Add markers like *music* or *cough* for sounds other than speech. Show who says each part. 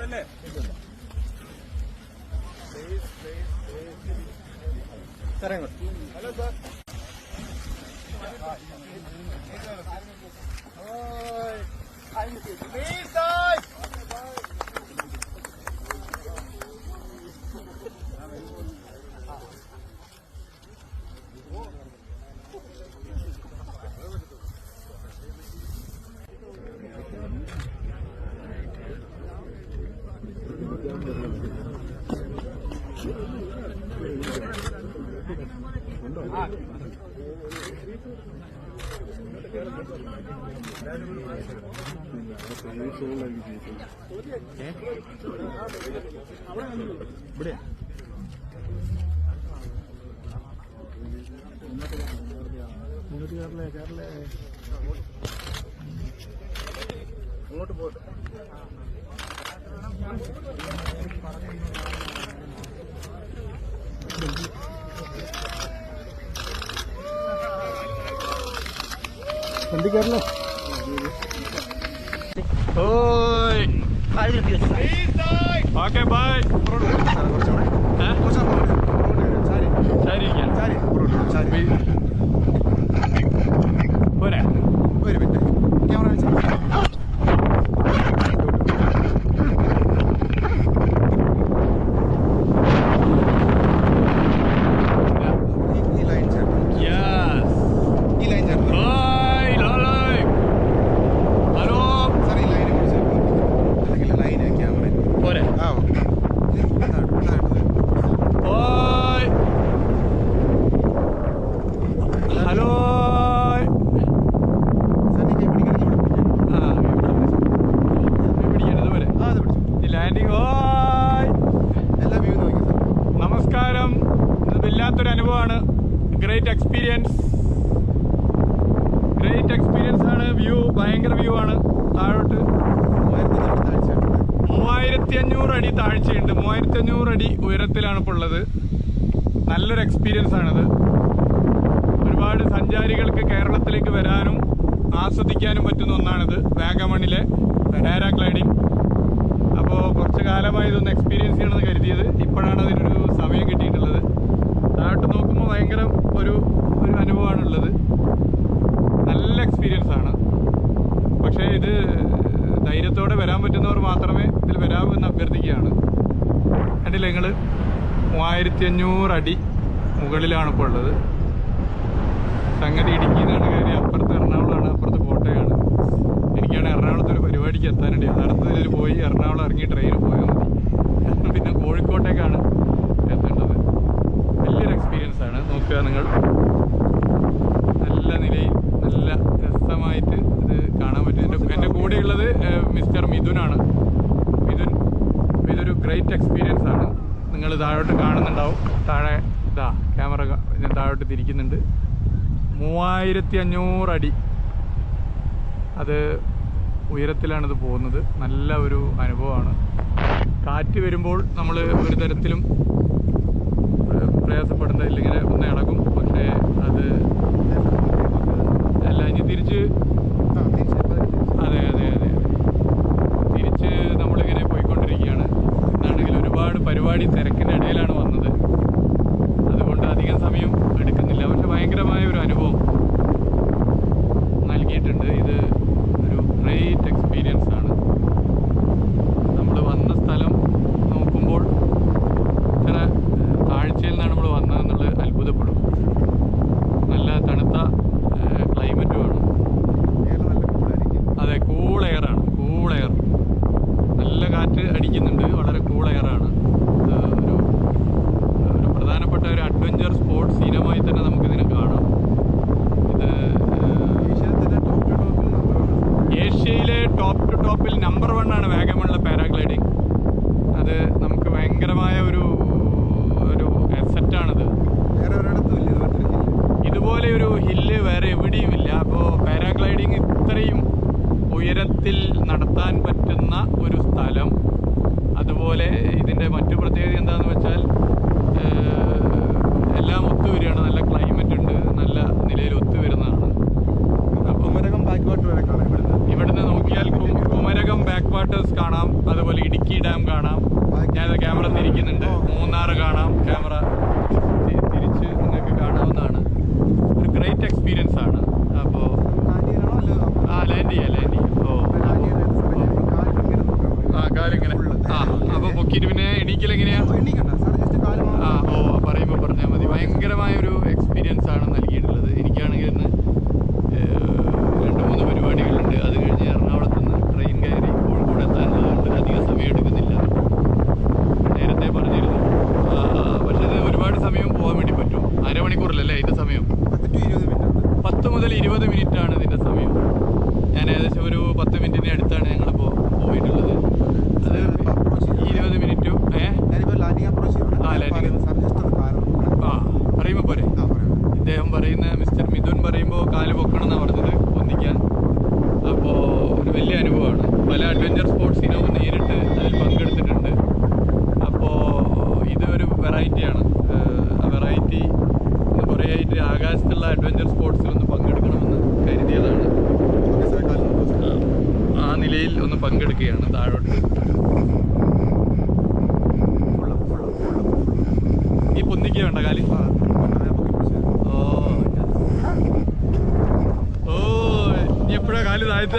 Speaker 1: ഇങ്ങോട്ടല്ലേ സാറേ ഇങ്ങോട്ട് hello sir Please, sir. ഇവിടെ ഇങ്ങോട്ട് കയറില്ലേ കയറില്ലേ അങ്ങോട്ട് പോട്ടെ.
Speaker 2: Nanti kan
Speaker 1: lo. Hoi. Ayo lebih
Speaker 2: sedikit. Oke, bye. Ya? Great experience ആണ്. വ്യൂ ഭയങ്കര വ്യൂ ആണ്. താഴോട്ട്. മൂവായിരത്തി അഞ്ഞൂറ് അടി താഴ്ചയുണ്ട്. മൂവായിരത്തി അഞ്ഞൂറ് അടി ഉയരത്തിലാണ് ഇപ്പോൾ ഉള്ളത്. നല്ലൊരു എക്സ്പീരിയൻസ് ആണത്. ഒരുപാട് സഞ്ചാരികൾക്ക് കേരളത്തിലേക്ക് വരാനും ആസ്വദിക്കാനും പറ്റുന്ന ഒന്നാണിത്. വാഗമണിലെ പാരാഗ്ലൈഡിംഗ് അപ്പോൾ കുറച്ച് കാലമായി ഇതൊന്ന് എക്സ്പീരിയൻസ് ചെയ്യണമെന്ന് കരുതിയത്. ഇപ്പോഴാണ് അതിനൊരു സമയം കിട്ടിയിട്ടുള്ളത് താഴോട്ട് നോക്കുമ്പോൾ ഭയങ്കര ഒരു ഒരു അനുഭവമാണുള്ളത് നല്ല എക്സ്പീരിയൻസ് ആണ് പക്ഷേ ഇത് ധൈര്യത്തോടെ വരാൻ പറ്റുന്നവർ മാത്രമേ ഇതിൽ വരാവൂ എന്ന് അഭ്യർത്ഥിക്കുകയാണ്. കണ്ടില്ലേ നിങ്ങൾ മൂവായിരത്തി അഞ്ഞൂറ് അടി മുകളിലാണ് ഇപ്പോൾ ഉള്ളത്. സംഗതി ഇടുക്കി എന്നാണ് കയറി അപ്പുറത്ത് എറണാകുളമാണ് അപ്പുറത്ത് കോട്ടയമാണ് എനിക്കാണ് എറണാകുളത്ത് ഒരു പരിപാടിക്ക് എത്താനുണ്ട്. യഥാർത്ഥത്തിൽ പോയി എറണാകുളം ഇറങ്ങി ട്രെയിനിൽ പോയാൽ മതി. *laughs* പിന്നെ കോഴിക്കോട്ടേക്കാണ് എത്തേണ്ടത്. വലിയൊരു എക്സ്പീരിയൻസ് ആണ്. നോക്കുക നിങ്ങൾ. നല്ല നിലയിൽ നല്ല രസമായിട്ട് ഇത് കാണാൻ താഴോട്ട് കാണുന്നുണ്ടാവും. താഴെ ഇതാ ക്യാമറ താഴോട്ട് തിരിക്കുന്നുണ്ട്. മൂവായിരത്തി അഞ്ഞൂറ് അടി. അത് ഉയരത്തിലാണിത് പോകുന്നത്. നല്ല ഒരു അനുഭവമാണ്. കാറ്റ് വരുമ്പോൾ നമ്മൾ ഒരു തരത്തിലും പ്രയാസപ്പെടേണ്ടതില്ല പ്രയാസപ്പെടേണ്ട ഇങ്ങനെ ഒന്ന് ഇളകും. പക്ഷേ എളുപ്പത്തിൽ നടത്താൻ പറ്റുന്ന ഒരു സ്ഥലം. അതുപോലെ ഇതിന്റെ മറ്റു പ്രത്യേകത എന്താണെന്ന് വെച്ചാൽ എല്ലാം
Speaker 1: ഒത്തുവരികയാണ്. നല്ല
Speaker 2: ക്ലൈമറ്റ് ഉണ്ട്. നല്ല
Speaker 1: നിലയിൽ
Speaker 2: ഒത്തുവരുന്നതാണ്. ഇവിടുന്ന്. നോക്കിയാൽ
Speaker 1: കുമരകം ബാക്ക്
Speaker 2: വാട്ടേഴ്സ് കാണാം. അതുപോലെ ഇടുക്കി ഡാം കാണാം. ഞാൻ ക്യാമറ തിരിക്കുന്നുണ്ട് മൂന്നാർ കാണാം. ക്യാമറ വലിയ അനുഭവമാണ്. പല അഡ്വഞ്ചർ സ്പോർട്സ് സ്പോർട്സിനും നേരിട്ട് അതിൽ പങ്കെടുത്തിട്ടുണ്ട്. അപ്പോൾ ഇതൊരു വെറൈറ്റിയാണ് ആ വെറൈറ്റി കുറേ ആയിട്ട് ആകാശത്തുള്ള അഡ്വഞ്ചർ സ്പോർട്സിലൊന്ന് പങ്കെടുക്കണമെന്ന് കരുതിയതാണ്. ആ നിലയിൽ ഒന്ന് പങ്കെടുക്കുകയാണ് താഴോട്ട്. ഈ പൊന്തിക്കുക വേണ്ട കാലി. ഓ ഓ നീ എപ്പോഴാ കാലി താഴ്ത്ത?